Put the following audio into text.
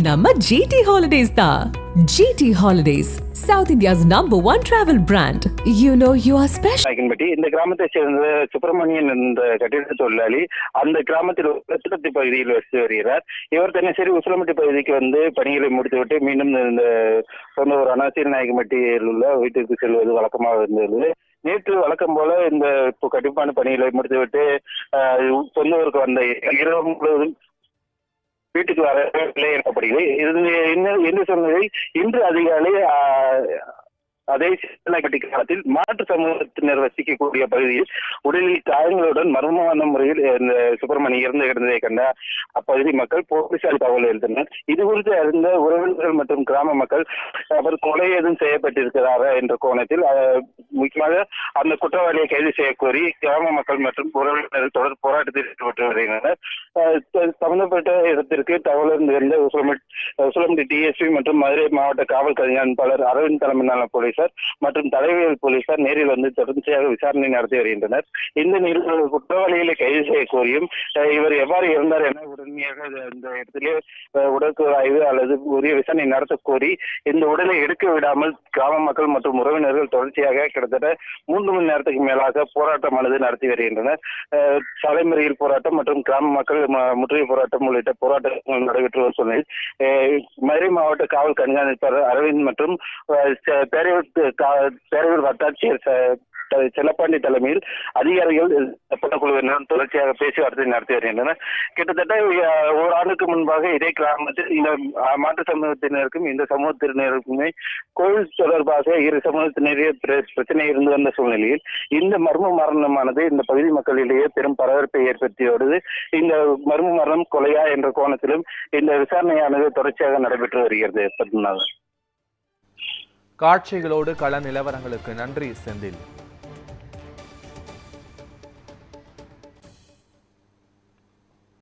நம்ம GT holidays தான். GT holidays south India's number one travel brand you know you are special இந்த கிராமத்தை சேர்ந்த சுப்பிரமணியன் என்ற கட்டிட தொழிலாளி அந்த கிராமத்தில் உள்ள திருத்தி பகுதியில் வசித்து வருகிறார். இவர் தினசரி உசிலம்பட்டி பகுதிக்கு வந்து பணிகளை முடித்துவிட்டு மீண்டும் இந்த சொந்த ஒரு அனாசிரியர் உள்ள வீட்டிற்கு செல்வது வழக்கமாக இருந்தது. நேற்று வழக்கம் போல இந்த இப்போ கட்டுப்பாடு பணிகளை முடித்துவிட்டு ஆஹ், சொந்த ஊருக்கு வந்த இரவு முழுவதும் வீட்டுக்கு வரவில்லை எனப்படுகிறது இது என்ன என்ன சொன்னதை? இன்று அதிகாலை அதே கட்டி காலத்தில் மாற்று சமூகத்தினர் வசிக்கக்கூடிய பகுதியில் உடலில் காயங்களுடன் மர்மமான முறையில் இந்த சுப்பிரமணி இறந்து கிடந்ததை கண்ட அப்பகுதி மக்கள் போலீசார் தகவல் எழுதினர் இது குறித்து அறிந்த உறவினர்கள் மற்றும் கிராம மக்கள் அவர் கொலை எதுவும் செய்யப்பட்டிருக்கிறாரா? என்ற கோணத்தில் முக்கியமாக அந்த குற்றவாளியை கைது செய்ய கோரி கிராம மக்கள் மற்றும் உறவினர்கள் தொடர் போராட்டத்தில் ஈடுபட்டு வருகின்றனர். சம்பந்தப்பட்ட இடத்திற்கு தகவல் இருந்த உசிலம்பட்டி டிஎஸ்பி மற்றும் மதுரை மாவட்ட காவல் கண்காணிப்பாளர் அரவிந்த் தலைமையிலான போலீஸ் போலீசார் மற்றும் தலைவியல் போலீசார் நேரில் வந்து தொடர்ச்சியாக விசாரணை நடத்தி வருகின்றனர். இந்த நிலையில் குற்றவாளிகளை கைது செய்ய கோரியும் இவர் எவ்வாறு இருந்தார் என உடனடியாக இந்த அந்த இடத்திலே அஹ், உடற்கு ஆய்வு அல்லது உரிய விசாரணை நடத்த கோரி இந்த உடலை எடுக்க விடாமல் கிராம மக்கள் மற்றும் உறவினர்கள் தொடர்ச்சியாக கிட்டத்தட்ட மூன்று மணி நேரத்துக்கு மேலாக போராட்டமானது நடத்தி வருகின்றனர். அஹ், போராட்டம் மற்றும் கிராம மக்கள் முற்றுகை போராட்டம் உள்ளிட்ட போராட்டங்கள் நடைபெற்று வரும் சூழ்நிலையில் மதுரை மாவட்ட காவல் கண்காணிப்பாளர் அரவிந்த் மற்றும் அஹ், பேரவர் வட்டாட்சியர் செல்லப்பாண்டி தலைமையில் அதிகாரிகள் சட்டக்குழுவினர் தொடர்ச்சியாக பேச்சுவார்த்தை நடத்தி வருகின்றனர். கிட்டத்தட்ட ஒரு ஆண்டுக்கு முன்பாக இதே கிராமத்தில் இந்த மாற்று சமூகத்தினருக்கும் இந்த சமூகத்தினருக்குமே கோவில் தொடர்பாக இரு சமூகத்தினரே பிர- பிரச்சனை இருந்து வந்த சூழ்நிலையில் இந்த மர்ம மரணமானது இந்த பகுதி மக்களிடையே பெரும் பரபரப்பை ஏற்படுத்தியோடு இந்த மர்ம மரணம் கொலையா என்ற கோணத்திலும் இந்த விசாரணையானது தொடர்ச்சியாக நடைபெற்று வருகிறது. பத்மநாதன். காட்சிகளோடு கள நிலவரங்களுக்கு நன்றி செந்தில்.